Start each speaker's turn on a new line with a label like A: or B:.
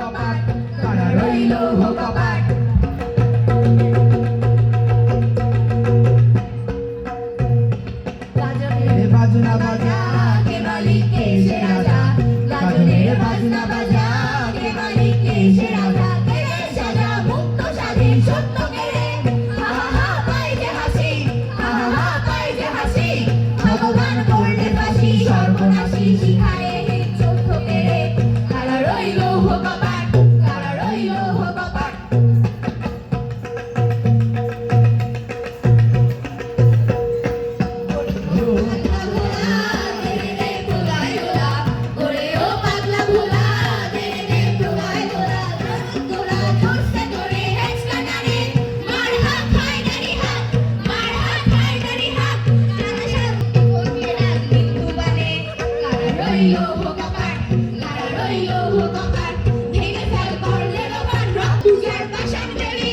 A: কপাট তারা রইল কপাট বাজনা বাজা কে মালিক কে সে রাজা গাজনের বাজনা বাজা কে মালিক কে সে রাজা কে সাজা মুক্ত স্বাধীন সত্য কে হা হা পাই যে হাসি হা হা পাই যে হাসি ভগবান করলে বাসি সর্বনাশী Thank you.